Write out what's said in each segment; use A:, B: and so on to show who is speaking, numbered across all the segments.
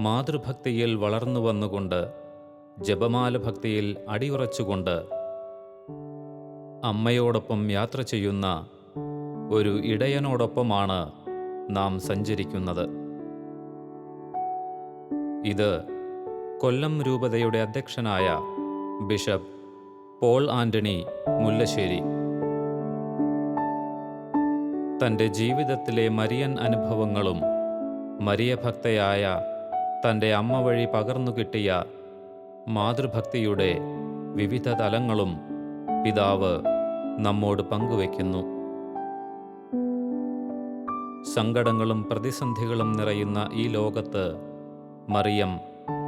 A: മാതൃഭക്തിയിൽ വളർന്നു വന്നുകൊണ്ട് ജപമാല ഭക്തിയിൽ അടിയുറച്ചുകൊണ്ട് അമ്മയോടൊപ്പം യാത്ര ചെയ്യുന്ന ഒരു ഇടയനോടൊപ്പമാണ് നാം സഞ്ചരിക്കുന്നത്. ഇത് കൊല്ലം രൂപതയുടെ അധ്യക്ഷനായ ബിഷപ്പ് പോൾ ആന്റണി മുല്ലശ്ശേരി. തന്റെ ജീവിതത്തിലെ മരിയൻ അനുഭവങ്ങളും മരിയഭക്തയായ തന്റെ അമ്മ വഴി പകർന്നു കിട്ടിയ മാതൃഭക്തിയുടെ വിവിധ തലങ്ങളും പിതാവ് നമ്മോട് പങ്കുവയ്ക്കുന്നു സങ്കടങ്ങളും പ്രതിസന്ധികളും നിറയുന്ന ഈ ലോകത്ത് മറിയം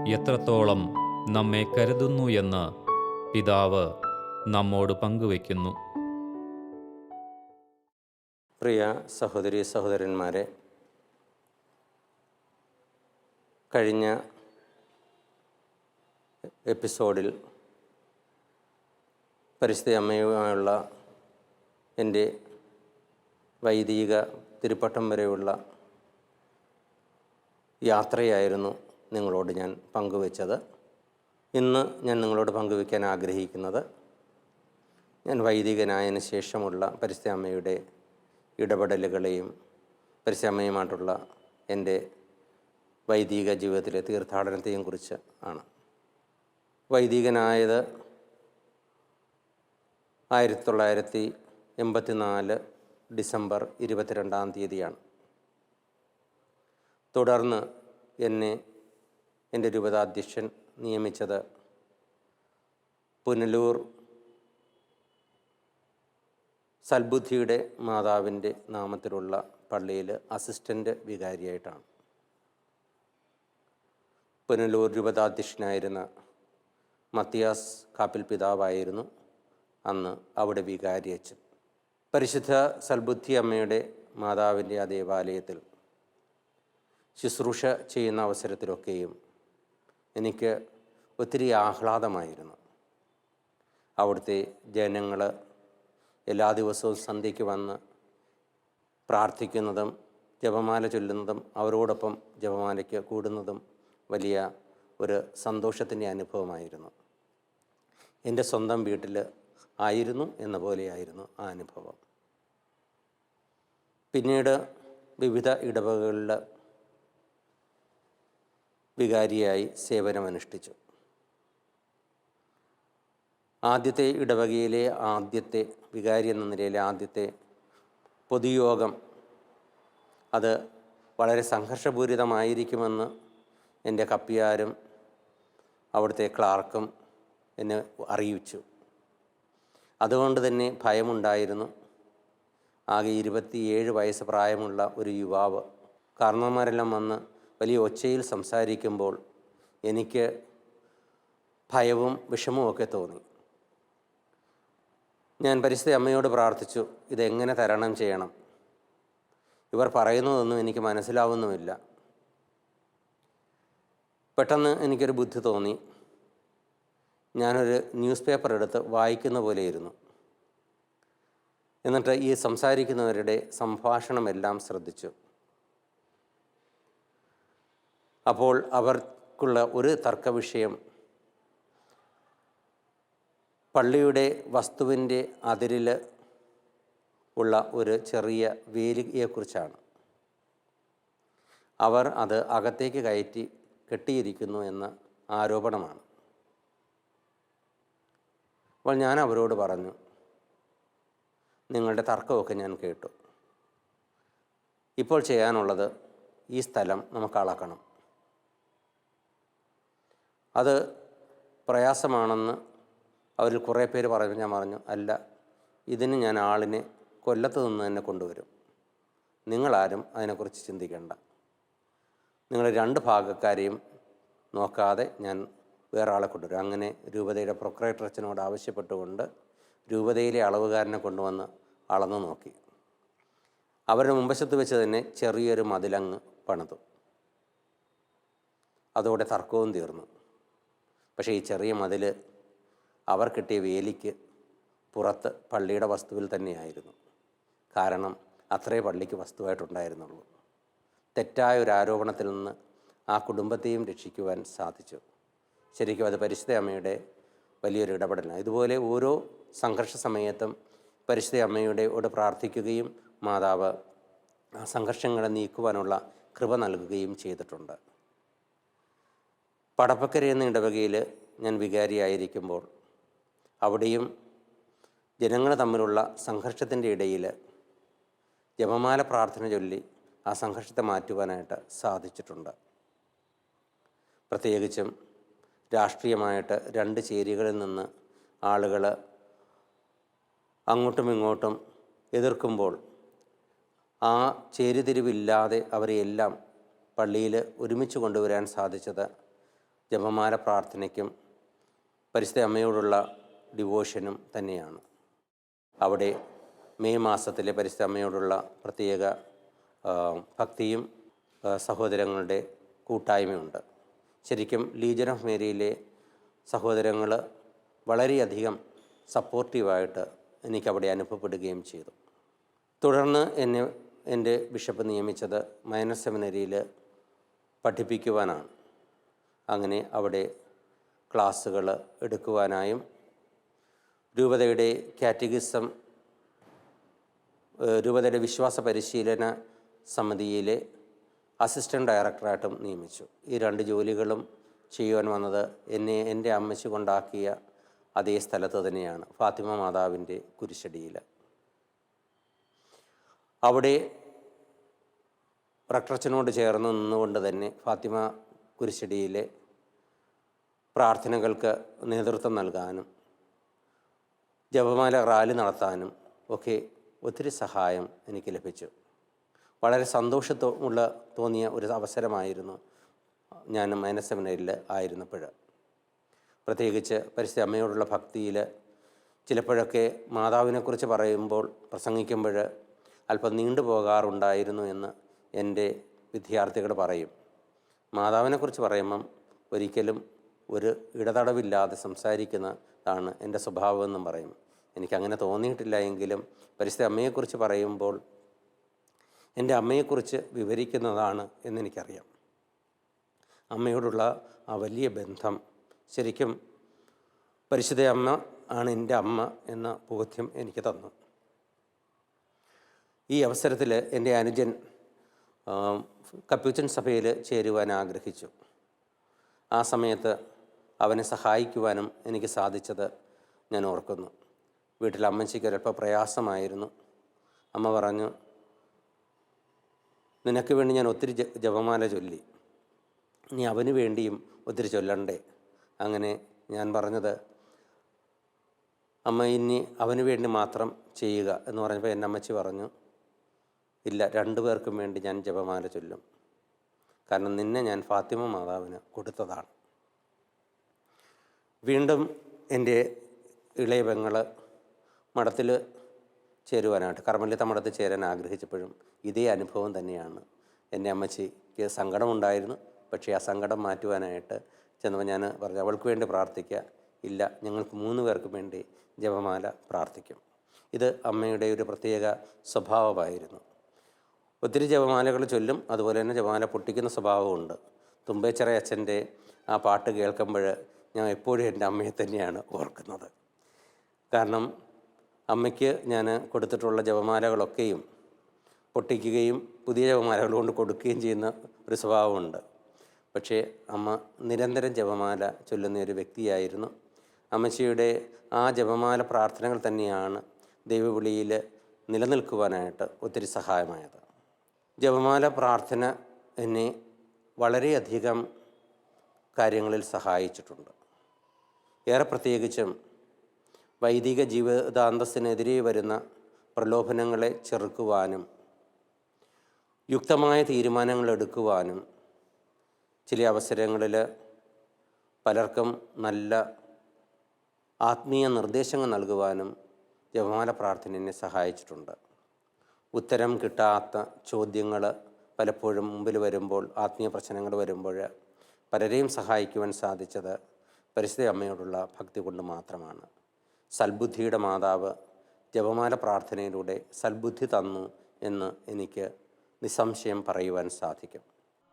A: എത്രത്തോളം നമ്മെ കരുതുന്നു എന്ന് പിതാവ് നമ്മോട് പങ്കുവയ്ക്കുന്നു.
B: പ്രിയ സഹോദരി സഹോദരന്മാരെ കഴിഞ്ഞ എപ്പിസോഡിൽ പരിസ്ഥിതി അമ്മയുമായുള്ള എന്റെ വൈദിക തിരുപ്പട്ടം വരെയുള്ള യാത്രയായിരുന്നു നിങ്ങളോട് ഞാൻ പങ്കുവച്ചത്. ഇന്ന് ഞാൻ നിങ്ങളോട് പങ്കുവയ്ക്കാൻ ആഗ്രഹിക്കുന്നത് ഞാൻ വൈദികനായതിന് ശേഷമുള്ള പരിസ്ഥിതി അമ്മയുടെ ഇടപെടലുകളെയും പരിസ്ഥിതി എന്റെ വൈദിക ജീവിതത്തിലെ തീർത്ഥാടനത്തെയും കുറിച്ച് ആണ്. വൈദികനായത് ആയിരത്തി തൊള്ളായിരത്തി എൺപത്തി നാല് ഡിസംബർ ഇരുപത്തിരണ്ടാം തീയതിയാണ്. തുടർന്ന് എന്നെ എന്റെ രൂപതാധ്യക്ഷൻ നിയമിച്ചത് പുനലൂർ സൽബുദ്ധിയുടെ മാതാവിന്റെ നാമത്തിലുള്ള പള്ളിയിൽ അസിസ്റ്റന്റ് വികാരിയായിട്ടാണ്. പുനലൂർ രൂപതാധ്യക്ഷനായിരുന്ന മത്തിയാസ് കാപ്പിൽ പിതാവായിരുന്നു അന്ന് അവിടെ വികാരിയച്ചൻ പരിശുദ്ധ സൽബുദ്ധി അമ്മയുടെ മാതാവിന്റെ ആ ദേവാലയത്തിൽ ശുശ്രൂഷ ചെയ്യുന്ന അവസരത്തിലൊക്കെയും എനിക്ക് ഒത്തിരി ആഹ്ലാദമായിരുന്നു. അവിടുത്തെ ജനങ്ങൾ എല്ലാ ദിവസവും സന്ധ്യയ്ക്ക് വന്ന് പ്രാർത്ഥിക്കുന്നതും ജപമാല ചൊല്ലുന്നതും അവരോടൊപ്പം ജപമാലയ്ക്ക് കൂടുന്നതും വലിയ ഒരു സന്തോഷത്തിന്റെ അനുഭവമായിരുന്നു. എന്റെ സ്വന്തം വീട്ടിൽ ആയിരുന്നു എന്ന പോലെയായിരുന്നു ആ അനുഭവം. പിന്നീട് വിവിധ ഇടവകളിൽ വികാരിയായി സേവനമനുഷ്ഠിച്ചു. ആദ്യത്തെ ഇടവകയിലെ ആദ്യത്തെ വികാരി എന്ന നിലയിലെ ആദ്യത്തെ പൊതുയോഗം അത് വളരെ സംഘർഷപൂരിതമായിരിക്കുമെന്ന് എന്റെ കപ്പിയാരും അവിടുത്തെ ക്ലാർക്കും എന്നെ അറിയിച്ചു. അതുകൊണ്ട് തന്നെ ഭയമുണ്ടായിരുന്നു. ആകെ ഇരുപത്തിയേഴ് വയസ്സ് പ്രായമുള്ള ഒരു യുവാവ് കാരണവന്മാരെല്ലാം വന്ന് വലിയ ഒച്ചയിൽ സംസാരിക്കുമ്പോൾ എനിക്ക് ഭയവും വിഷമവും ഒക്കെ തോന്നി. ഞാൻ പരിസ്ഥിതി അമ്മയോട് പ്രാർത്ഥിച്ചു ഇതെങ്ങനെ തരണം ചെയ്യണം? ഇവർ പറയുന്നതൊന്നും എനിക്ക് മനസ്സിലാവുന്നുമില്ല. പെട്ടെന്ന് എനിക്കൊരു ബുദ്ധി തോന്നി. ഞാനൊരു ന്യൂസ് പേപ്പർ എടുത്ത് വായിക്കുന്ന പോലെയിരുന്നു. എന്നിട്ട് ഈ സംസാരിക്കുന്നവരുടെ സംഭാഷണമെല്ലാം ശ്രദ്ധിച്ചു. അപ്പോൾ അവർക്കുള്ള ഒരു തർക്കവിഷയം പള്ളിയുടെ വസ്തുവിന്റെ അതിരിൽ ഉള്ള ഒരു ചെറിയ വേലിയെക്കുറിച്ചാണ്. അവർ അത് അകത്തേക്ക് കയറ്റി കെട്ടിയിരിക്കുന്നു എന്ന ആരോപണമാണ്. അപ്പോൾ ഞാൻ അവരോട് പറഞ്ഞു നിങ്ങളുടെ തർക്കമൊക്കെ ഞാൻ കേട്ടു. ഇപ്പോൾ ചെയ്യാനുള്ളത് ഈ സ്ഥലം നമുക്ക് അളക്കണം. അത് പ്രയാസമാണെന്ന് അവരിൽ കുറേ പേര് പറഞ്ഞു ഞാൻ പറഞ്ഞു അല്ല ഇതിന് ഞാൻ ആളിനെ കൊല്ലത്ത് നിന്ന് തന്നെ കൊണ്ടുവരും. നിങ്ങളാരും അതിനെക്കുറിച്ച് ചിന്തിക്കേണ്ട. നിങ്ങൾ രണ്ട് ഭാഗക്കാരെയും നോക്കാതെ ഞാൻ വേറെ ആളെ കൊണ്ടുവരും. അങ്ങനെ രൂപതയുടെ പ്രൊക്രേറ്റർ അച്ഛനോട് ആവശ്യപ്പെട്ടുകൊണ്ട് രൂപതയിലെ അളവുകാരനെ കൊണ്ടുവന്ന് അളന്നു നോക്കി. അവരുടെ മുമ്പശത്ത് വെച്ച് തന്നെ ചെറിയൊരു മതിലങ്ങ് പണിതു. അതോടെ തർക്കവും തീർന്നു. പക്ഷേ ഈ ചെറിയ മതിൽ അവർ കിട്ടിയ വേലിക്ക് പുറത്ത് പള്ളിയുടെ വസ്തുവിൽ തന്നെയായിരുന്നു. കാരണം അത്രേ പള്ളിക്ക് വസ്തുവായിട്ടുണ്ടായിരുന്നുള്ളൂ. തെറ്റായ ഒരു ആരോപണത്തിൽ നിന്ന് ആ കുടുംബത്തെയും രക്ഷിക്കുവാൻ സാധിച്ചു. ശരിക്കും അത് പരിശുദ്ധ അമ്മയുടെ വലിയൊരു ഇടപെടലാണ്. ഇതുപോലെ ഓരോ സംഘർഷ സമയത്തും പരിശുദ്ധ അമ്മയുടെ അമ്മയോട് പ്രാർത്ഥിക്കുകയും മാതാവ് ആ സംഘർഷങ്ങളെ നീക്കുവാനുള്ള കൃപ നൽകുകയും ചെയ്തിട്ടുണ്ട്. പടപ്പക്കര എന്ന ഇടവകയിൽ ഞാൻ വികാരിയായിരിക്കുമ്പോൾ അവിടെയും ജനങ്ങൾ തമ്മിലുള്ള സംഘർഷത്തിന്റെ ഇടയിൽ ജപമാല പ്രാർത്ഥന ചൊല്ലി ആ സംഘർഷത്തെ മാറ്റുവാനായിട്ട് സാധിച്ചിട്ടുണ്ട്. പ്രത്യേകിച്ചും രാഷ്ട്രീയമായിട്ട് രണ്ട് ചേരികളിൽ നിന്ന് ആളുകൾ അങ്ങോട്ടും ഇങ്ങോട്ടും എതിർക്കുമ്പോൾ ആ ചേരിതിരിവില്ലാതെ അവരെയെല്ലാം പള്ളിയിൽ ഒരുമിച്ച് കൊണ്ടുവരാൻ സാധിച്ചത് ജപമാല പ്രാർത്ഥനയ്ക്കും പരിശുദ്ധ അമ്മയോടുള്ള ഡിവോഷനും തന്നെയാണ്. അവിടെ മെയ് മാസത്തിലെ പരിശുദ്ധ അമ്മയോടുള്ള പ്രത്യേക ഭക്തിയും സഹോദരങ്ങളുടെ കൂട്ടായ്മയുണ്ട്. ശരിക്കും ലീജൻ ഓഫ് മേരിയിലെ സഹോദരങ്ങൾ വളരെയധികം സപ്പോർട്ടീവായിട്ട് എനിക്കവിടെ അനുഭവപ്പെടുകയും ചെയ്തു. തുടർന്ന് എന്നെ എന്റെ ബിഷപ്പ് നിയമിച്ചത് മൈനസ് സെമിനറിയിൽ പഠിപ്പിക്കുവാനാണ്. അങ്ങനെ അവിടെ ക്ലാസ്സുകൾ എടുക്കുവാനായും രൂപതയുടെ കാറ്റഗിസം രൂപതയുടെ വിശ്വാസ പരിശീലന സമിതിയിലെ അസിസ്റ്റന്റ് ഡയറക്ടറായിട്ടും നിയമിച്ചു. ഈ രണ്ട് ജോലികളും ചെയ്യുവാൻ വന്നത് എന്നെ എന്റെ അമ്മച്ചി കൊണ്ടാക്കിയ അതേ സ്ഥലത്ത് തന്നെയാണ് ഫാത്തിമ മാതാവിന്റെ കുരിശടിയിൽ. അവിടെ റക്ടറച്ചനോട് ചേർന്ന് നിന്നുകൊണ്ട് തന്നെ ഫാത്തിമ കുരിശടിയിലെ പ്രാർത്ഥനകൾക്ക് നേതൃത്വം നൽകാനും ജപമാല റാലി നടത്താനും ഒക്കെ ഒത്തിരി സഹായം എനിക്ക് ലഭിച്ചു. വളരെ സന്തോഷത്തോമുള്ള തോന്നിയ ഒരു അവസരമായിരുന്നു ഞാൻ മൈനസ് സെമിനറിയിൽ ആയിരുന്നപ്പോൾ. പ്രത്യേകിച്ച് പരിസ്ഥിതി അമ്മയോടുള്ള ഭക്തിയിൽ ചിലപ്പോഴൊക്കെ മാതാവിനെക്കുറിച്ച് പറയുമ്പോൾ പ്രസംഗിക്കുമ്പോൾ അല്പം നീണ്ടു പോകാറുണ്ടായിരുന്നു എന്ന് എന്റെ വിദ്യാർത്ഥികൾ പറയും. മാതാവിനെക്കുറിച്ച് പറയുമ്പം ഒരിക്കലും ഒരു ഇടതടവില്ലാതെ സംസാരിക്കുന്നതാണ് എന്റെ സ്വഭാവമെന്നും പറയും. എനിക്കങ്ങനെ തോന്നിയിട്ടില്ല എങ്കിലും പരിസ്ഥിതി അമ്മയെക്കുറിച്ച് പറയുമ്പോൾ എന്റെ അമ്മയെക്കുറിച്ച് വിവരിക്കുന്നതാണ് എന്നെനിക്കറിയാം. അമ്മയോടുള്ള ആ വലിയ ബന്ധം ശരിക്കും പരിശുദ്ധ അമ്മ ആണ് എന്റെ അമ്മ എന്ന ബോധ്യം എനിക്ക് തന്നു. ഈ അവസരത്തിൽ എന്റെ അനുജൻ കപ്യൂച്ചൻ സഭയിൽ ചേരുവാൻ ആഗ്രഹിച്ചു. ആ സമയത്ത് അവനെ സഹായിക്കുവാനും എനിക്ക് സാധിച്ചത് ഞാൻ ഓർക്കുന്നു. വീട്ടിൽ അമ്മച്ചിക്ക് ഒരൽപ്പം പ്രയാസമായിരുന്നു അമ്മ പറഞ്ഞു നിനക്ക് വേണ്ടി ഞാൻ ഒത്തിരി ജപമാല ചൊല്ലി. നീ അവന് വേണ്ടിയും ഒത്തിരി ചൊല്ലണ്ടേ? അങ്ങനെ ഞാൻ പറഞ്ഞത് അമ്മ ഇനി അവന് വേണ്ടി മാത്രം ചെയ്യുക എന്ന് പറഞ്ഞപ്പോൾ എന്റെ അമ്മച്ചി പറഞ്ഞു ഇല്ല രണ്ടു പേർക്കും വേണ്ടി ഞാൻ ജപമാല ചൊല്ലും. കാരണം നിന്നെ ഞാൻ ഫാത്തിമ മാതാവിന് കൊടുത്തതാണ്. വീണ്ടും എന്റെ ഇളയ പെങ്ങൾ മഠത്തിൽ ചേരുവാനായിട്ട് കർമ്മലിത്ത മഠത്തിൽ ചേരാൻ ആഗ്രഹിച്ചപ്പോഴും ഇതേ അനുഭവം തന്നെയാണ് എന്റെ അമ്മച്ചിക്ക് സങ്കടമുണ്ടായിരുന്നു. പക്ഷേ ആ സങ്കടം മാറ്റുവാനായിട്ട് ചെന്നപ്പോൾ ഞാൻ പറഞ്ഞു അവൾക്ക് വേണ്ടി പ്രാർത്ഥിക്കുക ഇല്ല ഞങ്ങൾക്ക് മൂന്ന് പേർക്കും വേണ്ടി ജപമാല പ്രാർത്ഥിക്കും. ഇത് അമ്മയുടെ ഒരു പ്രത്യേക സ്വഭാവമായിരുന്നു. ഒത്തിരി ജപമാലകൾ ചൊല്ലും. അതുപോലെ തന്നെ ജപമാല പൊട്ടിക്കുന്ന സ്വഭാവമുണ്ട്. തുമ്പേച്ചിറ അച്ഛന്റെ ആ പാട്ട് കേൾക്കുമ്പോൾ ഞാൻ എപ്പോഴും എന്റെ അമ്മയെ തന്നെയാണ് ഓർക്കുന്നത്. കാരണം അമ്മയ്ക്ക് ഞാൻ കൊടുത്തിട്ടുള്ള ജപമാലകളൊക്കെയും പൊട്ടിക്കുകയും പുതിയ ജപമാലകൾ കൊണ്ട് കൊടുക്കുകയും ചെയ്യുന്ന ഒരു സ്വഭാവമുണ്ട്. പക്ഷേ അമ്മ നിരന്തരം ജപമാല ചൊല്ലുന്ന ഒരു വ്യക്തിയായിരുന്നു. അമ്മച്ചിയുടെ ആ ജപമാല പ്രാർത്ഥനകൾ തന്നെയാണ് ദൈവവിളിയിൽ നിലനിൽക്കുവാനായിട്ട് ഒത്തിരി സഹായമായത്. ജപമാല പ്രാർത്ഥന എന്നെ വളരെയധികം കാര്യങ്ങളിൽ സഹായിച്ചിട്ടുണ്ട്. ഏറെ പ്രത്യേകിച്ചും വൈദിക ജീവിതാന്തസ്സിനെതിരെ വരുന്ന പ്രലോഭനങ്ങളെ ചെറുക്കുവാനും യുക്തമായ തീരുമാനങ്ങൾ എടുക്കുവാനും ചില അവസരങ്ങളിൽ പലർക്കും നല്ല ആത്മീയ നിർദ്ദേശങ്ങൾ നൽകുവാനും ജപമാല പ്രാർത്ഥന എന്നെ സഹായിച്ചിട്ടുണ്ട്. ഉത്തരം കിട്ടാത്ത ചോദ്യങ്ങൾ പലപ്പോഴും മുമ്പിൽ വരുമ്പോൾ ആത്മീയ പ്രശ്നങ്ങൾ വരുമ്പോൾ പലരെയും സഹായിക്കുവാൻ സാധിച്ചത് പരിസ്ഥിതി അമ്മയോടുള്ള ഭക്തി കൊണ്ട് മാത്രമാണ്. സൽബുദ്ധിയുടെ മാതാവ് ജപമാല പ്രാർത്ഥനയിലൂടെ സൽബുദ്ധി തന്നു എന്ന് എനിക്ക് നിസ്സംശയം പറയുവാൻ സാധിക്കും.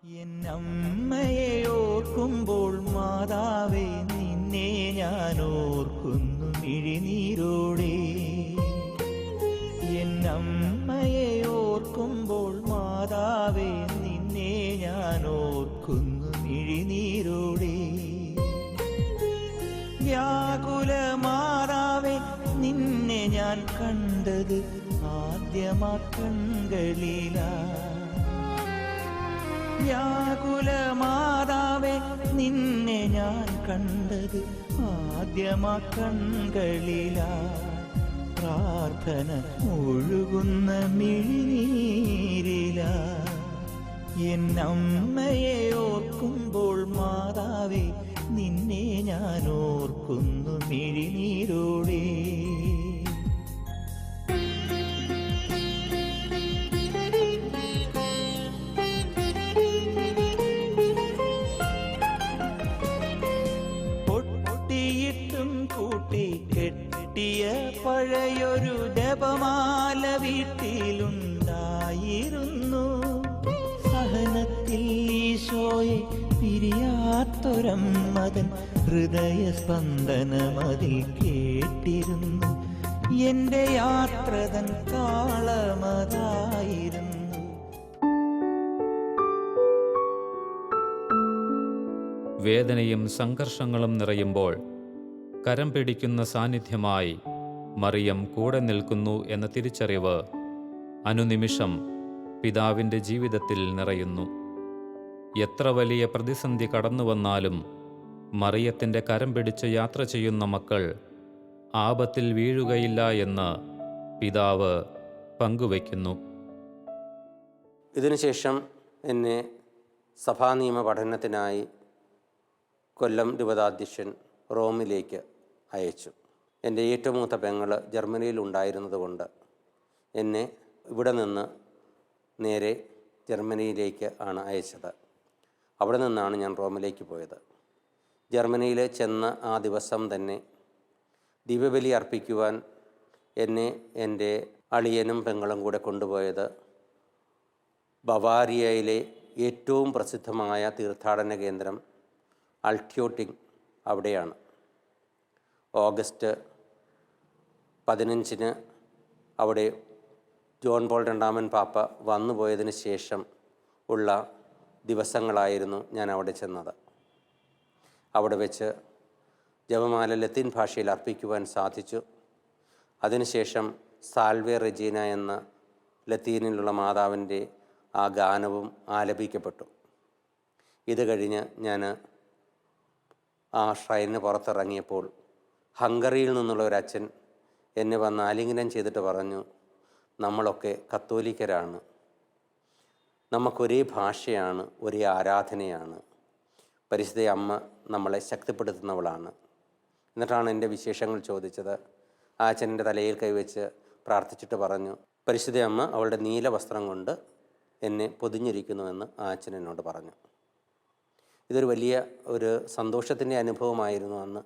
C: എന്നമ്മയെ ഓർക്കുമ്പോൾ മാതാവേ നിന്നെ ഞാൻ ഓർക്കുന്നു. മിഴിനീരോടെ മാതാവേ നിന്നെ ഞാൻ ഓർക്കുന്നു മിഴിനീരോടെ. വ്യാകുല മാതാവേ നിന്നെ ഞാൻ കണ്ടത് ആദ്യമാ കൺകളിലാ വ്യാകുല മാതാവേ നിന്നെ ഞാൻ കണ്ടത് ആദ്യമാ കൺകളിലാ പ്രാർത്ഥന ഒഴുകുന്ന മിഴിനീരില. എന്നമ്മയെ ഓർക്കുമ്പോൾ മാതാവേ നിന്നെ ഞാൻ ഓർക്കുന്നു മിഴിനീരോടെ ഹൃദയസ്പന്ദനമതിൽ കേട്ടിരുന്നു. എന്റെ യാത്രതൻ താളമതായിരുന്നു
A: വേദനയും സംഘർഷങ്ങളും നിറയുമ്പോൾ കരം പിടിക്കുന്ന സാന്നിധ്യമായി മറിയം കൂടെ നിൽക്കുന്നു എന്ന തിരിച്ചറിവ് അനുനിമിഷം പിതാവിന്റെ ജീവിതത്തിൽ നിറയുന്നു. എത്ര വലിയ പ്രതിസന്ധി കടന്നു വന്നാലും മറിയത്തിന്റെ കരം പിടിച്ച് യാത്ര ചെയ്യുന്ന മക്കൾ ആപത്തിൽ വീഴുകയില്ല എന്ന് പിതാവ് പങ്കുവയ്ക്കുന്നു.
B: ഇതിനുശേഷം എന്നെ സഭാനിയമ പഠനത്തിനായി കൊല്ലം രൂപതാധ്യക്ഷൻ റോമിലേക്ക് അയച്ചു. എന്റെ ഏറ്റവും മൂത്ത പെങ്ങൾ ജർമ്മനിയിൽ ഉണ്ടായിരുന്നതുകൊണ്ട് എന്നെ ഇവിടെ നിന്ന് നേരെ ജർമ്മനിയിലേക്ക് ആണ് അയച്ചത്. അവിടെ നിന്നാണ് ഞാൻ റോമിലേക്ക് പോയത്. ജർമ്മനിയിൽ ചെന്ന ആ ദിവസം തന്നെ ദിവ്യബലി അർപ്പിക്കുവാൻ എന്നെ എന്റെ അളിയനും പെങ്ങളും കൂടെ കൊണ്ടുപോയത് ബവാരിയയിലെ ഏറ്റവും പ്രസിദ്ധമായ തീർത്ഥാടന കേന്ദ്രം അൾട്ട്യോട്ടിങ് അവിടെയാണ്. ഓഗസ്റ്റ് പതിനഞ്ചിന് അവിടെ ജോൺ പോൾ രണ്ടാമൻ പാപ്പ വന്നുപോയതിന് ശേഷം ഉള്ള ദിവസങ്ങളായിരുന്നു ഞാൻ അവിടെ ചെന്നത്. അവിടെ വെച്ച് ജപമാല ലത്തീൻ ഭാഷയിൽ അർപ്പിക്കുവാൻ സാധിച്ചു. അതിനുശേഷം സാൽവെ റെജീന എന്ന ലത്തീനിലുള്ള മാതാവിന്റെ ആ ഗാനവും ആലപിക്കപ്പെട്ടു. ഇത് കഴിഞ്ഞ് ഞാൻ ആ ഷ്രൈനിന് പുറത്തിറങ്ങിയപ്പോൾ ഹംഗറിയിൽ നിന്നുള്ള ഒരു അച്ഛൻ എന്നെ വന്ന് ആലിംഗനം ചെയ്തിട്ട് പറഞ്ഞു നമ്മളൊക്കെ കത്തോലിക്കരാണ്. നമുക്കൊരേ ഭാഷയാണ് ഒരേ ആരാധനയാണ്. പരിശുദ്ധ അമ്മ നമ്മളെ ശക്തിപ്പെടുത്തുന്നവളാണ്. എന്നിട്ടാണ് എന്റെ വിശേഷങ്ങൾ ചോദിച്ചത്. ആ അച്ഛന്റെ തലയിൽ കൈവച്ച് പ്രാർത്ഥിച്ചിട്ട് പറഞ്ഞു പരിശുദ്ധ അമ്മ അവളുടെ നീല വസ്ത്രം കൊണ്ട് എന്നെ പൊതിഞ്ഞിരിക്കുന്നുവെന്ന് ആ അച്ഛൻ എന്നോട് പറഞ്ഞു. ഇതൊരു വലിയ ഒരു സന്തോഷത്തിന്റെ അനുഭവമായിരുന്നു അന്ന്.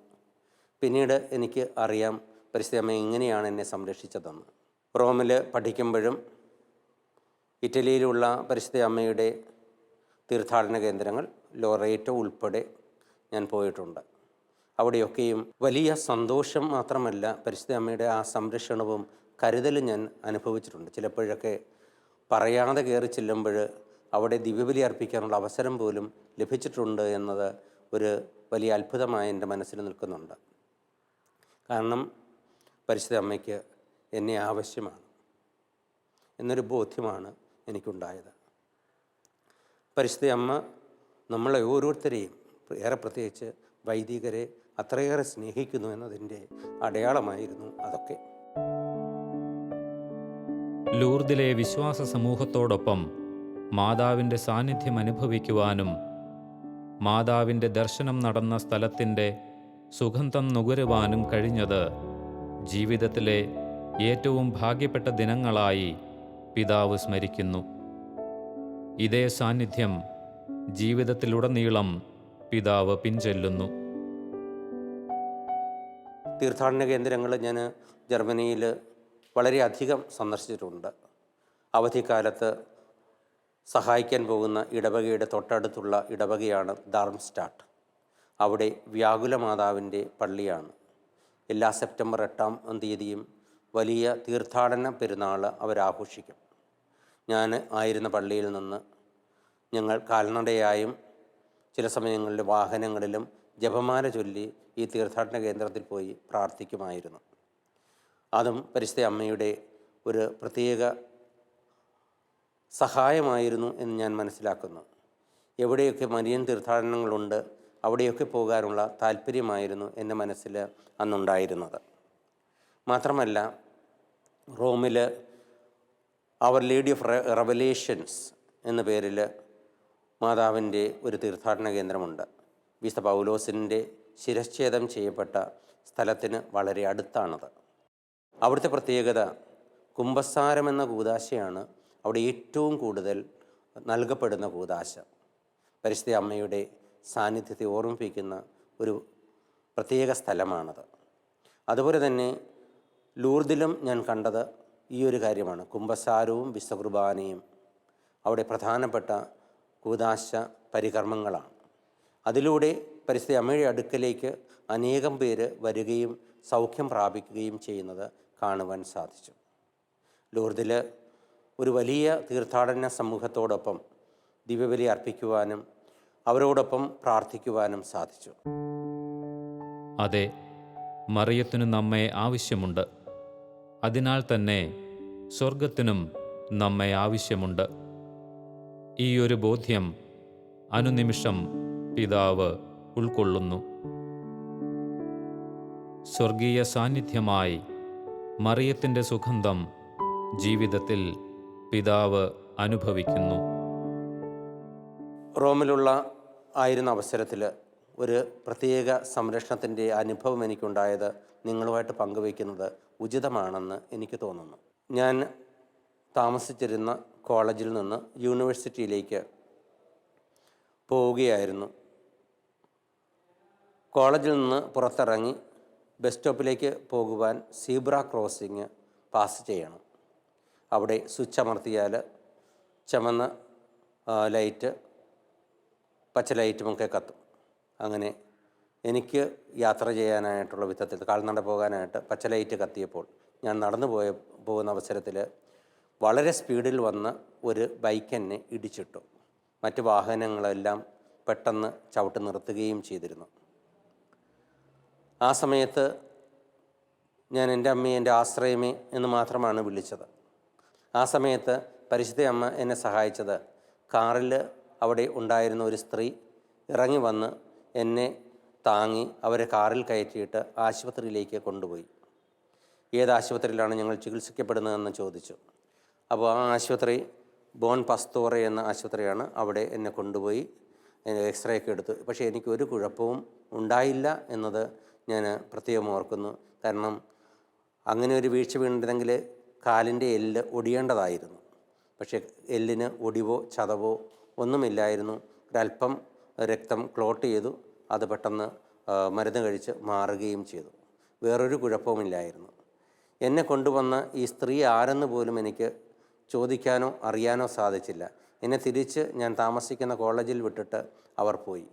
B: പിന്നീട് എനിക്ക് അറിയാം പരിസ്ഥിതി അമ്മ എങ്ങനെയാണ് എന്നെ സംരക്ഷിച്ചതെന്ന്. റോമിൽ പഠിക്കുമ്പോഴും ഇറ്റലിയിലുള്ള പരിസ്ഥിതി അമ്മയുടെ തീർത്ഥാടന കേന്ദ്രങ്ങൾ ലോറേറ്റോ ഉൾപ്പെടെ ഞാൻ പോയിട്ടുണ്ട്. അവിടെയൊക്കെയും വലിയ സന്തോഷം മാത്രമല്ല പരിസ്ഥിതി അമ്മയുടെ ആ സംരക്ഷണവും കരുതലും ഞാൻ അനുഭവിച്ചിട്ടുണ്ട്. ചിലപ്പോഴൊക്കെ പറയാതെ കയറി ചെല്ലുമ്പോൾ അവിടെ ദിവ്യബലി അർപ്പിക്കാനുള്ള അവസരം പോലും ലഭിച്ചിട്ടുണ്ട് എന്നത് ഒരു വലിയ അത്ഭുതമായി എന്റെ മനസ്സിൽ നിൽക്കുന്നുണ്ട്. കാരണം പരിശുദ്ധ അമ്മയ്ക്ക് എന്നെ ആവശ്യമാണ്. എന്നൊരു ബോധ്യമാണ് എനിക്കുണ്ടായത്. പരിശുദ്ധ അമ്മ നമ്മളെ ഓരോരുത്തരെയും ഏറെ പ്രത്യേകിച്ച് വൈദികരെ അത്രയേറെ സ്നേഹിക്കുന്നു എന്നതിന്റെ അടയാളമായിരുന്നു അതൊക്കെ.
A: ലൂർദിലെ വിശ്വാസ സമൂഹത്തോടൊപ്പം മാതാവിന്റെ സാന്നിധ്യം അനുഭവിക്കുവാനും മാതാവിന്റെ ദർശനം നടന്ന സ്ഥലത്തിന്റെ സുഗന്ധം നുകരുവാനും കഴിഞ്ഞത് ജീവിതത്തിലെ ഏറ്റവും ഭാഗ്യപ്പെട്ട ദിനങ്ങളായി പിതാവ് സ്മരിക്കുന്നു. ഇതേ സാന്നിധ്യം ജീവിതത്തിലുടനീളം പിതാവ് പിൻചെല്ലുന്നു.
B: തീർത്ഥാടന കേന്ദ്രങ്ങൾ ഞാൻ ജർമ്മനിയിൽ വളരെയധികം സന്ദർശിച്ചിട്ടുണ്ട്. അവധിക്കാലത്ത് സഹായിക്കാൻ പോകുന്ന ഇടവകയുടെ തൊട്ടടുത്തുള്ള ഇടവകയാണ് ഡാർംസ്റ്റാട്ട് അവിടെ വ്യാകുല മാതാവിന്റെ പള്ളിയാണ്. എല്ലാ സെപ്റ്റംബർ എട്ടാം തീയതിയും വലിയ തീർത്ഥാടന പെരുന്നാൾ അവരാഘോഷിക്കും. ഞാൻ ആയിരുന്ന പള്ളിയിൽ നിന്ന് ഞങ്ങൾ കാൽനടയായും ചില സമയങ്ങളിൽ വാഹനങ്ങളിലും ജപമാല ചൊല്ലി ഈ തീർത്ഥാടന കേന്ദ്രത്തിൽ പോയി പ്രാർത്ഥിക്കുമായിരുന്നു. അതും പരിശുദ്ധ അമ്മയുടെ ഒരു പ്രത്യേക സഹായമായിരുന്നു എന്ന് ഞാൻ മനസ്സിലാക്കുന്നു. എവിടെയൊക്കെ മരിയൻ തീർത്ഥാടനങ്ങളുണ്ട് അവിടെയൊക്കെ പോകാനുള്ള താല്പര്യമായിരുന്നു എന്റെ മനസ്സിൽ അന്നുണ്ടായിരുന്നത്. മാത്രമല്ല റോമിൽ അവർ ലേഡി ഓഫ് റെവലേഷൻസ് എന്ന പേരിൽ മാതാവിന്റെ ഒരു തീർത്ഥാടന കേന്ദ്രമുണ്ട്. വിശുദ്ധ പൗലോസിന്റെ ശിരച്ഛേദം ചെയ്യപ്പെട്ട സ്ഥലത്തിന് വളരെ അടുത്താണത്. അവിടുത്തെ പ്രത്യേകത കുംഭസാരം എന്ന കൂതാശയാണ് അവിടെ ഏറ്റവും കൂടുതൽ നൽകപ്പെടുന്ന കൂതാശ. പരിശുദ്ധ അമ്മയുടെ സാന്നിധ്യത്തെ ഓർമ്മിപ്പിക്കുന്ന ഒരു പ്രത്യേക സ്ഥലമാണത്. അതുപോലെ തന്നെ ലൂർദിലും ഞാൻ കണ്ടത് ഈ ഒരു കാര്യമാണ്. കുംഭസാരവും വിശ്വകുർബാനയും അവിടെ പ്രധാനപ്പെട്ട കൂതാശ പരികർമ്മങ്ങളാണ്. അതിലൂടെ പരിസ്ഥിതി അമ്മയുടെ അടുക്കലേക്ക് അനേകം പേര് വരികയും സൗഖ്യം പ്രാപിക്കുകയും ചെയ്യുന്നത് കാണുവാൻ സാധിച്ചു. ലൂർദിൽ ഒരു വലിയ തീർത്ഥാടന സമൂഹത്തോടൊപ്പം ദിവ്യബലി അർപ്പിക്കുവാനും അവരോടൊപ്പം പ്രാർത്ഥിക്കുവാനും സാധിച്ചു.
A: അതെ മറിയത്തിനു നമ്മെ ആവശ്യമുണ്ട്. അതിനാൽ തന്നെ സ്വർഗത്തിനും നമ്മെ ആവശ്യമുണ്ട്. ഈ ഒരു ബോധ്യം അനുനിമിഷം പിതാവ് ഉൾക്കൊള്ളുന്നു. സ്വർഗീയ സാന്നിധ്യമായി മറിയത്തിന്റെ സുഗന്ധം ജീവിതത്തിൽ പിതാവ് അനുഭവിക്കുന്നു.
B: റോമിലുള്ള ആയിരുന്ന അവസരത്തിൽ ഒരു പ്രത്യേക സംരക്ഷണത്തിന്റെ അനുഭവം എനിക്കുണ്ടായത് നിങ്ങളുമായിട്ട് പങ്കുവയ്ക്കുന്നത് ഉചിതമാണെന്ന് എനിക്ക് തോന്നുന്നു. ഞാൻ താമസിച്ചിരുന്ന കോളേജിൽ നിന്ന് യൂണിവേഴ്സിറ്റിയിലേക്ക് പോവുകയായിരുന്നു. കോളേജിൽ നിന്ന് പുറത്തിറങ്ങി ബസ് സ്റ്റോപ്പിലേക്ക് പോകുവാൻ സീബ്ര ക്രോസിങ് പാസ് ചെയ്യണം. അവിടെ സ്വിച്ച് അമർത്തിയാൽ ചുമന്ന ലൈറ്റ് പച്ച ലൈറ്റുമൊക്കെ കത്തും. അങ്ങനെ എനിക്ക് യാത്ര ചെയ്യാനായിട്ടുള്ള വിധത്തിൽ കാൽനട പോകാനായിട്ട് പച്ച ലൈറ്റ് കത്തിയപ്പോൾ ഞാൻ നടന്നു പോയ പോകുന്ന അവസരത്തിൽ വളരെ സ്പീഡിൽ വന്ന ഒരു ബൈക്ക് എന്നെ ഇടിച്ചിട്ടു. മറ്റ് വാഹനങ്ങളെല്ലാം പെട്ടെന്ന് ചവിട്ട് നിർത്തുകയും ചെയ്തിരുന്നു. ആ സമയത്ത് ഞാൻ എന്റെ അമ്മയെ എന്റെ ആശ്രയമേ എന്ന് മാത്രമാണ് വിളിച്ചത്. ആ സമയത്ത് പരിശുദ്ധ അമ്മ എന്നെ സഹായിച്ചത് കാറിൽ അവിടെ ഉണ്ടായിരുന്ന ഒരു സ്ത്രീ ഇറങ്ങി വന്ന് എന്നെ താങ്ങി അവരെ കാറിൽ കയറ്റിയിട്ട് ആശുപത്രിയിലേക്ക് കൊണ്ടുപോയി. ഏത് ആശുപത്രിയിലാണ് ഞങ്ങൾ ചികിത്സിക്കപ്പെടുന്നതെന്ന് ചോദിച്ചു. അപ്പോൾ ആ ആശുപത്രി ബോൺ പസ്തോറ എന്ന ആശുപത്രിയാണ്. അവിടെ എന്നെ കൊണ്ടുപോയി എക്സ്റേ ഒക്കെ എടുത്തു. പക്ഷേ എനിക്ക് ഒരു കുഴപ്പവും ഉണ്ടായില്ല എന്നത് ഞാൻ പ്രത്യേകം ഓർക്കുന്നു. കാരണം അങ്ങനെ ഒരു വീഴ്ച വീണിരുന്നെങ്കിൽ കാലിന്റെ എല്ല് ഒടിയേണ്ടതായിരുന്നു. പക്ഷേ എല്ലിന് ഒടിവോ ചതവോ ഒന്നുമില്ലായിരുന്നു. ഒരല്പം രക്തം ക്ലോട്ട് ചെയ്തു. അത് പെട്ടെന്ന് മരുന്ന് കഴിച്ച് മാറുകയും ചെയ്തു. വേറൊരു കുഴപ്പവുമില്ലായിരുന്നു. എന്നെ കൊണ്ടുവന്ന ഈ സ്ത്രീ ആരെന്ന് പോലും എനിക്ക് ചോദിക്കാനോ അറിയാനോ സാധിച്ചില്ല. എന്നെ തിരിച്ച് ഞാൻ താമസിക്കുന്ന കോളേജിൽ വിട്ടിട്ട് അവർ പോയി.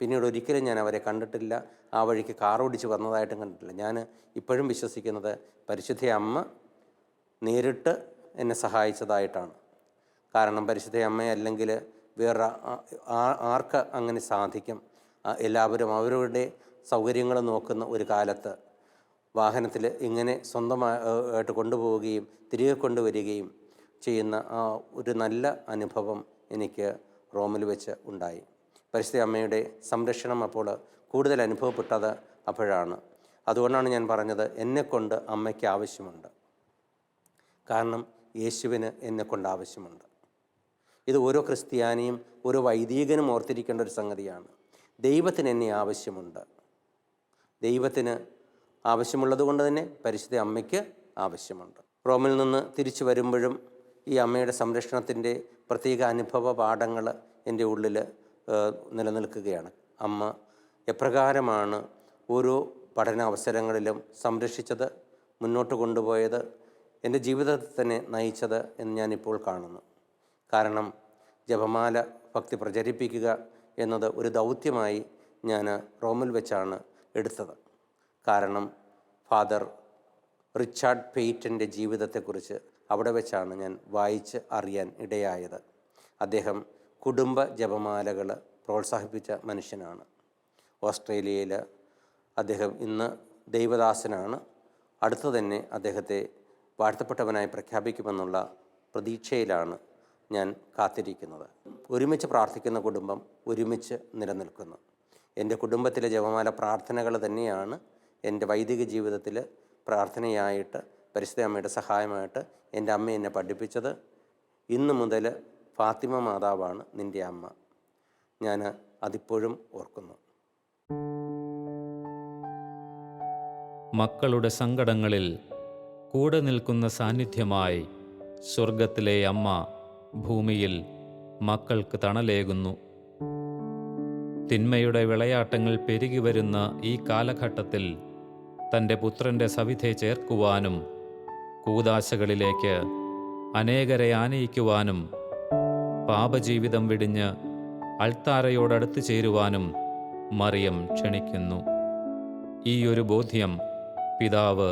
B: പിന്നീട് ഒരിക്കലും ഞാൻ അവരെ കണ്ടിട്ടില്ല. ആ വഴിക്ക് കാർ ഓടിച്ച് വന്നതായിട്ടും കണ്ടിട്ടില്ല. ഞാൻ ഇപ്പോഴും വിശ്വസിക്കുന്നത് പരിശുദ്ധ അമ്മ നേരിട്ട് എന്നെ സഹായിച്ചതായിട്ടാണ്. കാരണം പരിശുദ്ധ അമ്മയെ അല്ലെങ്കിൽ വേറെ ആർക്ക് അങ്ങനെ സാധിക്കും? എല്ലാവരും അവരുടെ സൗകര്യങ്ങൾ നോക്കുന്ന ഒരു കാലത്ത് വാഹനത്തിൽ ഇങ്ങനെ സ്വന്തമായിട്ട് കൊണ്ടുപോവുകയും തിരികെ കൊണ്ടുവരികയും ചെയ്യുന്ന ആ ഒരു നല്ല അനുഭവം എനിക്ക് റോമിൽ വെച്ച് ഉണ്ടായി. പരിശുദ്ധ അമ്മയുടെ സംരക്ഷണം അപ്പോൾ കൂടുതൽ അനുഭവപ്പെട്ടത് അപ്പോഴാണ്. അതുകൊണ്ടാണ് ഞാൻ പറഞ്ഞത് എന്നെക്കൊണ്ട് അമ്മയ്ക്ക് ആവശ്യമുണ്ട്. കാരണം യേശുവിന് എന്നെക്കൊണ്ട് ആവശ്യമുണ്ട്. ഇത് ഓരോ ക്രിസ്ത്യാനിയും ഓരോ വൈദികനും ഓർത്തിരിക്കേണ്ട ഒരു സംഗതിയാണ്. ദൈവത്തിന് എന്നെ ആവശ്യമുണ്ട്. ദൈവത്തിന് ആവശ്യമുള്ളത് കൊണ്ട് തന്നെ പരിശുദ്ധ അമ്മയ്ക്ക് ആവശ്യമുണ്ട്. റോമിൽ നിന്ന് തിരിച്ചു വരുമ്പോഴും ഈ അമ്മയുടെ സംരക്ഷണത്തിന്റെ പ്രത്യേക അനുഭവ പാഠങ്ങൾ എന്റെ ഉള്ളിൽ നിലനിൽക്കുകയാണ്. അമ്മ എപ്രകാരമാണ് ഓരോ പഠന അവസരങ്ങളിലും സംരക്ഷിച്ചത് മുന്നോട്ട് കൊണ്ടുപോയത് എന്റെ ജീവിതത്തിൽ തന്നെ നയിച്ചത് എന്ന് ഞാനിപ്പോൾ കാണുന്നു. കാരണം ജപമാല ഭക്തി പ്രചരിപ്പിക്കുക എന്നത് ഒരു ദൗത്യമായി ഞാൻ റോമിൽ വെച്ചാണ് എടുത്തത്. കാരണം ഫാദർ റിച്ചാർഡ് പെയ്റ്റന്റെ ജീവിതത്തെക്കുറിച്ച് അവിടെ വെച്ചാണ് ഞാൻ വായിച്ച് അറിയാൻ ഇടയായത്. അദ്ദേഹം കുടുംബ ജപമാലകൾ പ്രോത്സാഹിപ്പിച്ച മനുഷ്യനാണ്. ഓസ്ട്രേലിയയിൽ അദ്ദേഹം ഇന്ന് ദൈവദാസനാണ്. അടുത്തു തന്നെ അദ്ദേഹത്തെ വാഴ്ത്തപ്പെട്ടവനായി പ്രഖ്യാപിക്കുമെന്നുള്ള പ്രതീക്ഷയിലാണ് ഞാൻ കാത്തിരിക്കുന്നത്. ഒരുമിച്ച് പ്രാർത്ഥിക്കുന്ന കുടുംബം ഒരുമിച്ച് നിലനിൽക്കുന്നു. എന്റെ കുടുംബത്തിലെ ജപമാല പ്രാർത്ഥനകൾ തന്നെയാണ് എന്റെ വൈദിക ജീവിതത്തിൽ പ്രാർത്ഥനയായിട്ട് പരിശുദ്ധ അമ്മയുടെ സഹായമായിട്ട് എന്റെ അമ്മ എന്നെ പഠിപ്പിച്ചത്. ഇന്നു മുതൽ ഫാത്തിമ മാതാവാണ് നിന്റെ അമ്മ. ഞാൻ അതിപ്പോഴും ഓർക്കുന്നു.
A: മക്കളുടെ സങ്കടങ്ങളിൽ കൂടെ നിൽക്കുന്ന സാന്നിധ്യമായി സ്വർഗത്തിലെ അമ്മ ഭൂമിയിൽ മക്കൾക്ക് തണലേകുന്നു. തിന്മയുടെ വിളയാട്ടങ്ങൾ പെരുകി വരുന്ന ഈ കാലഘട്ടത്തിൽ തന്റെ പുത്രന്റെ സവിധെ ചേർക്കുവാനും കൂതാശകളിലേക്ക് അനേകരെ ആനയിക്കുവാനും പാപജീവിതം വെടിഞ്ഞ് അൾത്താരയോടടുത്ത് ചേരുവാനും മറിയം ക്ഷണിക്കുന്നു. ഈ ഒരു ബോധ്യം പിതാവ്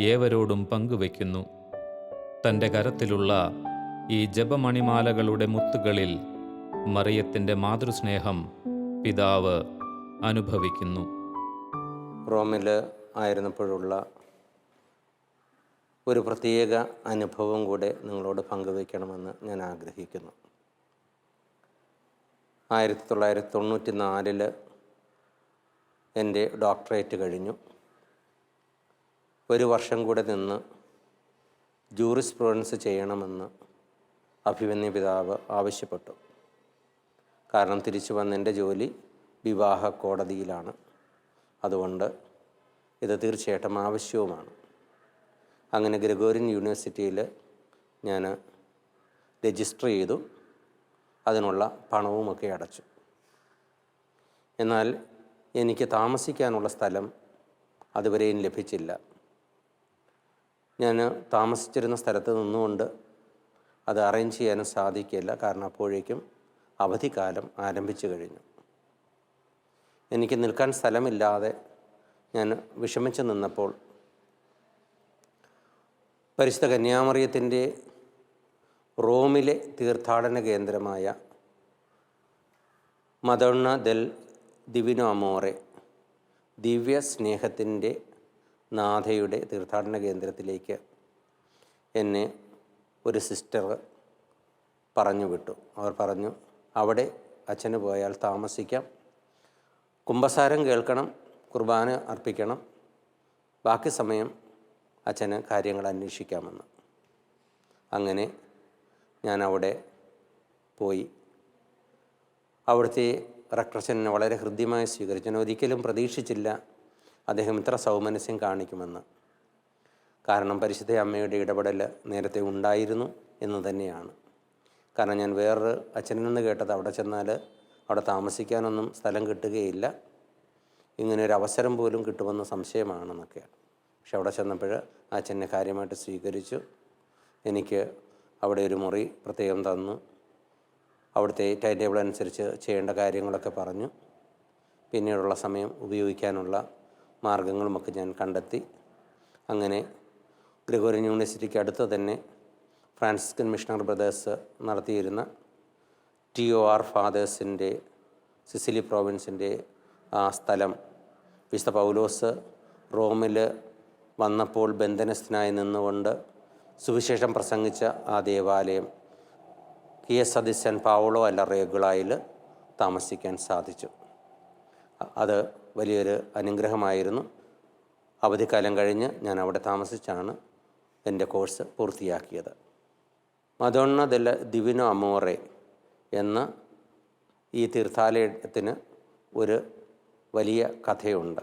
A: ഏവരോടും പങ്കുവയ്ക്കുന്നു തന്റെ കരത്തിലുള്ള ഈ ജപമണിമാലകളുടെ മുത്തുകളിൽ മറിയത്തിന്റെ മാതൃസ്നേഹം പിതാവ് അനുഭവിക്കുന്നു.
B: റോമിൽ ആയിരുന്നപ്പോഴുള്ള ഒരു പ്രത്യേക അനുഭവം കൂടെ നിങ്ങളോട് പങ്കുവയ്ക്കണമെന്ന് ഞാൻ ആഗ്രഹിക്കുന്നു. ആയിരത്തി തൊള്ളായിരത്തി തൊണ്ണൂറ്റി നാലിൽ എന്റെ ഡോക്ടറേറ്റ് കഴിഞ്ഞു. ഒരു വർഷം കൂടെ നിന്ന് ജൂറിസ് പ്രൊവൻസ് ചെയ്യണമെന്ന് അഭിമന്യ പിതാവ് ആവശ്യപ്പെട്ടു. കാരണം തിരിച്ചു വന്ന എന്റെ ജോലി വിവാഹ കോടതിയിലാണ്. അതുകൊണ്ട് ഇത് തീർച്ചയായിട്ടും ആവശ്യവുമാണ്. അങ്ങനെ ഗ്രഗോറിയൻ യൂണിവേഴ്സിറ്റിയിൽ ഞാൻ രജിസ്റ്റർ ചെയ്തു. അതിനുള്ള പണവുമൊക്കെ അടച്ചു. എന്നാൽ എനിക്ക് താമസിക്കാനുള്ള സ്ഥലം അതുവരെയും ലഭിച്ചില്ല. ഞാൻ താമസിച്ചിരുന്ന സ്ഥലത്ത് നിന്നുകൊണ്ട് അത് അറേഞ്ച് ചെയ്യാനും സാധിക്കില്ല. കാരണം അപ്പോഴേക്കും അവധിക്കാലം ആരംഭിച്ചു കഴിഞ്ഞു. എനിക്ക് നിൽക്കാൻ സ്ഥലമില്ലാതെ ഞാൻ വിഷമിച്ച് നിന്നപ്പോൾ പരിശുദ്ധ കന്യാമറിയത്തിന്റെ റോമിലെ തീർത്ഥാടന കേന്ദ്രമായ മദോണ്ണ ദൽ ദിവിനോ അമോറെ ദിവ്യ സ്നേഹത്തിന്റെ നാഥയുടെ തീർത്ഥാടന കേന്ദ്രത്തിലേക്ക് എന്നെ ഒരു സിസ്റ്റർ പറഞ്ഞു വിട്ടു. അവർ പറഞ്ഞു അവിടെ അച്ഛന് പോയാൽ താമസിക്കാം. കുംഭസാരം കേൾക്കണം കുർബാന അർപ്പിക്കണം. ബാക്കി സമയം അച്ഛന് കാര്യങ്ങൾ അന്വേഷിക്കാമെന്ന്. അങ്ങനെ ഞാൻ അവിടെ പോയി. അവിടുത്തെ റക്ടർച്ചൻ വളരെ ഹൃദ്യമായി സ്വീകരിച്ചു. ഞാൻ ഒരിക്കലും പ്രതീക്ഷിച്ചില്ല അദ്ദേഹം ഇത്ര സൗമനസ്യം കാണിക്കുമെന്ന്. കാരണം പരിശുദ്ധ അമ്മയുടെ ഇടപെടൽ നേരത്തെ ഉണ്ടായിരുന്നു എന്ന് തന്നെയാണ്. കാരണം ഞാൻ വേറൊരു അച്ഛനിൽ നിന്ന് കേട്ടത് അവിടെ ചെന്നാൽ അവിടെ താമസിക്കാനൊന്നും സ്ഥലം കിട്ടുകയില്ല. ഇങ്ങനെ ഒരു അവസരം പോലും കിട്ടുമെന്ന് സംശയമാണെന്നൊക്കെയാണ്. പക്ഷെ അവിടെ ചെന്നപ്പോൾ അച്ഛനെ കാര്യമായിട്ട് സ്വീകരിച്ചു. എനിക്ക് അവിടെ ഒരു മുറി പ്രത്യേകം തന്നു. അവിടുത്തെ ടൈം ടേബിൾ അനുസരിച്ച് ചെയ്യേണ്ട കാര്യങ്ങളൊക്കെ പറഞ്ഞു. പിന്നീടുള്ള സമയം ഉപയോഗിക്കാനുള്ള മാർഗങ്ങളുമൊക്കെ ഞാൻ കണ്ടെത്തി. അങ്ങനെ ഗ്രിഗോറിയൻ യൂണിവേഴ്സിറ്റിക്ക് അടുത്ത് തന്നെ ഫ്രാൻസിസ്കൻ മിഷണറി ബ്രദേഴ്സ് നടത്തിയിരുന്ന ടി ഒ ആർ ഫാദേഴ്സിന്റെ സിസിലി പ്രോവിൻസിന്റെ ആ സ്ഥലം വിശുദ്ധ പൗലോസ് റോമിൽ വന്നപ്പോൾ ബന്ധനസ്ഥനായി നിന്നുകൊണ്ട് സുവിശേഷം പ്രസംഗിച്ച ആ ദേവാലയം കി എസ് സതീശൻ പാവളോ അല്ല റേഗുളായിൽ താമസിക്കാൻ സാധിച്ചു. അത് വലിയൊരു അനുഗ്രഹമായിരുന്നു. അവധിക്കാലം കഴിഞ്ഞ് ഞാൻ അവിടെ താമസിച്ചാണ് എന്റെ കോഴ്സ് പൂർത്തിയാക്കിയത്. മദോണ്ണ ദല ദിവിനോ അമോറെ എന്ന ഈ തീർത്ഥാലയത്തിന് ഒരു വലിയ കഥയുണ്ട്.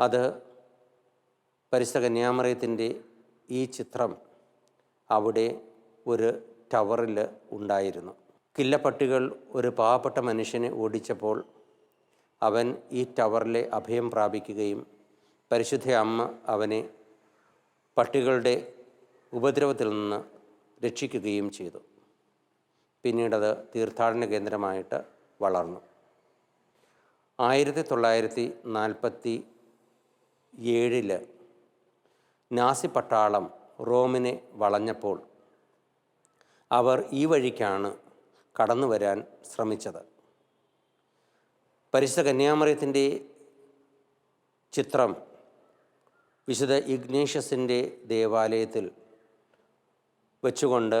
B: അത് പരിശുദ്ധ കന്യാമറിയത്തിന്റെ ഈ ചിത്രം അവിടെ ഒരു ടവറിൽ ഉണ്ടായിരുന്നു. കില്ലപ്പട്ടികൾ ഒരു പാവപ്പെട്ട മനുഷ്യനെ ഓടിച്ചപ്പോൾ അവൻ ഈ ടവറിലെ അഭയം പ്രാപിക്കുകയും പരിശുദ്ധ അമ്മ അവനെ പട്ടികളുടെ ഉപദ്രവത്തിൽ നിന്ന് രക്ഷിക്കുകയും ചെയ്തു. പിന്നീടത് തീർത്ഥാടന കേന്ദ്രമായിട്ട് വളർന്നു. ആയിരത്തി തൊള്ളായിരത്തി നാൽപ്പത്തി ഏഴിൽ നാസി പട്ടാളം റോമിനെ വളഞ്ഞപ്പോൾ അവർ ഈ വഴിക്കാണ് കടന്നു വരാൻ ശ്രമിച്ചത്. പരിശുദ്ധ കന്യാമറിയത്തിന്റെ ചിത്രം വിശുദ്ധ ഇഗ്നേഷ്യസിന്റെ ദേവാലയത്തിൽ വെച്ചുകൊണ്ട്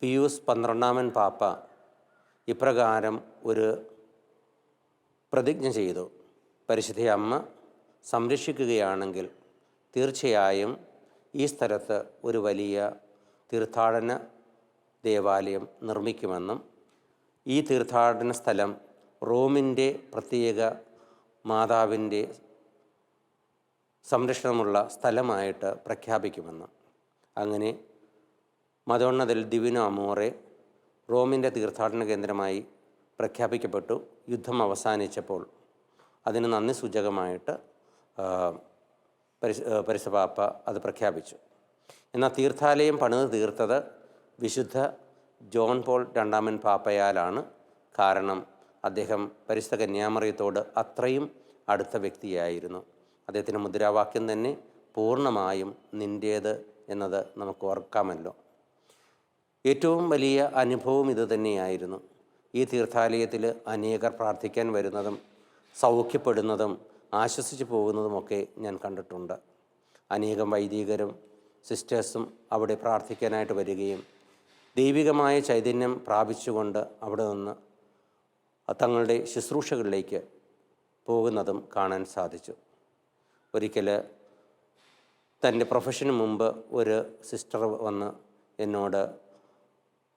B: പിയൂസ് പന്ത്രണ്ടാമൻ പാപ്പ ഇപ്രകാരം ഒരു പ്രതിജ്ഞ ചെയ്തു. പരിശുദ്ധ അമ്മ സംരക്ഷിക്കുകയാണെങ്കിൽ തീർച്ചയായും ഈ സ്ഥലത്ത് ഒരു വലിയ തീർത്ഥാടന ദേവാലയം നിർമ്മിക്കുമെന്നും ഈ തീർത്ഥാടന സ്ഥലം റോമിന്റെ പ്രത്യേക മാതാവിന്റെ സംരക്ഷണമുള്ള സ്ഥലമായിട്ട് പ്രഖ്യാപിക്കുമെന്നും. അങ്ങനെ മതോണ്ണതിൽ ദിവിനോ അമോറെ റോമിന്റെ തീർത്ഥാടന കേന്ദ്രമായി പ്രഖ്യാപിക്കപ്പെട്ടു. യുദ്ധം അവസാനിച്ചപ്പോൾ അതിന് നന്ദി സൂചകമായിട്ട് പരിശ ആ, പരിശുപാപ്പ അത് പ്രഖ്യാപിച്ചു. എന്നാൽ തീർത്ഥാലയം പണിത് തീർത്തത് വിശുദ്ധ ജോൺ പോൾ രണ്ടാമൻ പാപ്പയാലാണ്. കാരണം അദ്ദേഹം പരിശുദ്ധ കന്യാമറിയത്തോട് അത്രയും അടുത്ത വ്യക്തിയായിരുന്നു. അദ്ദേഹത്തിന്റെ മുദ്രാവാക്യം തന്നെ പൂർണമായും നിന്റേത് എന്നത് നമുക്ക് ഓർക്കാമല്ലോ. ഏറ്റവും വലിയ അനുഭവം ഇതുതന്നെയായിരുന്നു ഈ തീർത്ഥാലയത്തിൽ അനേകർ പ്രാർത്ഥിക്കാൻ വരുന്നതും സൗഖ്യപ്പെടുന്നതും ആശ്വസിച്ച് പോകുന്നതുമൊക്കെ ഞാൻ കണ്ടിട്ടുണ്ട്. അനേകം വൈദികരും സിസ്റ്റേഴ്സും അവിടെ പ്രാർത്ഥിക്കാനായിട്ട് വരികയും ദൈവികമായ ചൈതന്യം പ്രാപിച്ചുകൊണ്ട് അവിടെ നിന്ന് തങ്ങളുടെ ശുശ്രൂഷകളിലേക്ക് പോകുന്നതും കാണാൻ സാധിച്ചു. ഒരിക്കൽ തന്റെ പ്രൊഫഷന് മുമ്പ് ഒരു സിസ്റ്റർ വന്ന് എന്നോട്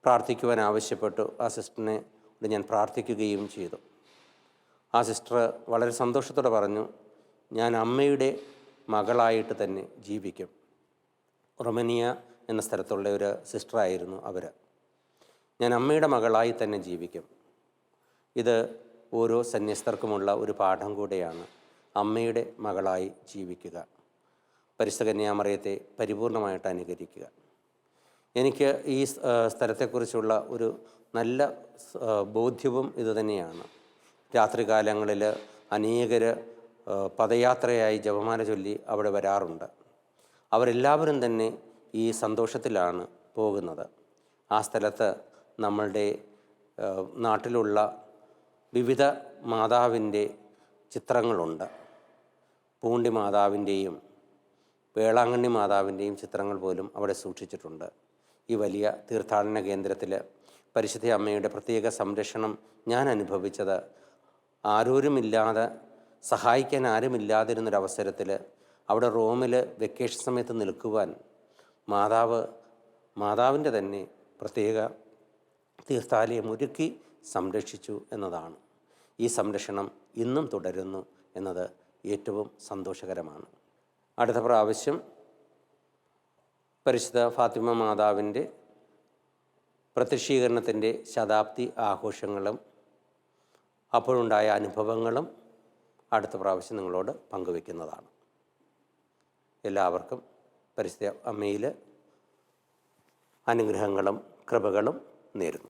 B: പ്രാർത്ഥിക്കുവാൻ ആവശ്യപ്പെട്ടു. ആ സിസ്റ്ററിനെ ഞാൻ പ്രാർത്ഥിക്കുകയും ചെയ്തു. ആ സിസ്റ്റർ വളരെ സന്തോഷത്തോടെ പറഞ്ഞു ഞാൻ അമ്മയുടെ മകളായിട്ട് തന്നെ ജീവിക്കും. റൊമനിയ എന്ന സ്ഥലത്തുള്ള ഒരു സിസ്റ്ററായിരുന്നു അവർ ഞാൻ അമ്മയുടെ മകളായി തന്നെ ജീവിക്കും. ഇത് ഓരോ സന്യസ്തർക്കുമുള്ള ഒരു പാഠം കൂടെയാണ്. അമ്മയുടെ മകളായി ജീവിക്കുക. പരിശുദ്ധ കന്യാമറിയത്തെ പരിപൂർണമായിട്ട് അനുകരിക്കുക. എനിക്ക് ഈ സ്ഥലത്തെക്കുറിച്ചുള്ള ഒരു നല്ല ബോധ്യവും ഇതുതന്നെയാണ്. രാത്രികാലങ്ങളിൽ അനേകർ പദയാത്രയായി ജപമാല ചൊല്ലി അവിടെ വരാറുണ്ട്. അവരെല്ലാവരും തന്നെ ഈ സന്തോഷത്തിലാണ് പോകുന്നത്. ആ സ്ഥലത്ത് നമ്മളുടെ നാട്ടിലുള്ള വിവിധ മാതാവിന്റെ ചിത്രങ്ങളുണ്ട്. പൂണ്ടി മാതാവിന്റെയും വേളാങ്കണ്ണി മാതാവിന്റെയും ചിത്രങ്ങൾ പോലും അവിടെ സൂക്ഷിച്ചിട്ടുണ്ട്. ഈ വലിയ തീർത്ഥാടന കേന്ദ്രത്തിൽ പരിശുദ്ധ അമ്മയുടെ പ്രത്യേക സംരക്ഷണം ഞാൻ അനുഭവിച്ചത് ആരോരുമില്ലാതെ സഹായിക്കാൻ ആരുമില്ലാതിരുന്നൊരവസരത്തിൽ അവിടെ റോമിൽ വെക്കേഷൻ സമയത്ത് നിൽക്കുവാൻ മാതാവ് മാതാവിന്റെ തന്നെ പ്രത്യേക തീർത്ഥാലയം ഒരുക്കി സംരക്ഷിച്ചു എന്നതാണ്. ഈ സംരക്ഷണം ഇന്നും തുടരുന്നു എന്നത് ഏറ്റവും സന്തോഷകരമാണ്. അടുത്ത പ്രാവശ്യം പരിശുദ്ധ ഫാത്തിമ മാതാവിന്റെ പ്രത്യക്ഷീകരണത്തിന്റെ ശതാബ്ദി ആഘോഷങ്ങളും അപ്പോഴുണ്ടായ അനുഭവങ്ങളും അടുത്ത പ്രാവശ്യം നിങ്ങളോട് പങ്കുവെക്കുന്നതാണ് എല്ലാവർക്കും പരിസ്ഥിതി അമ്മയിൽ അനുഗ്രഹങ്ങളും കൃപകളും നേരുന്നു.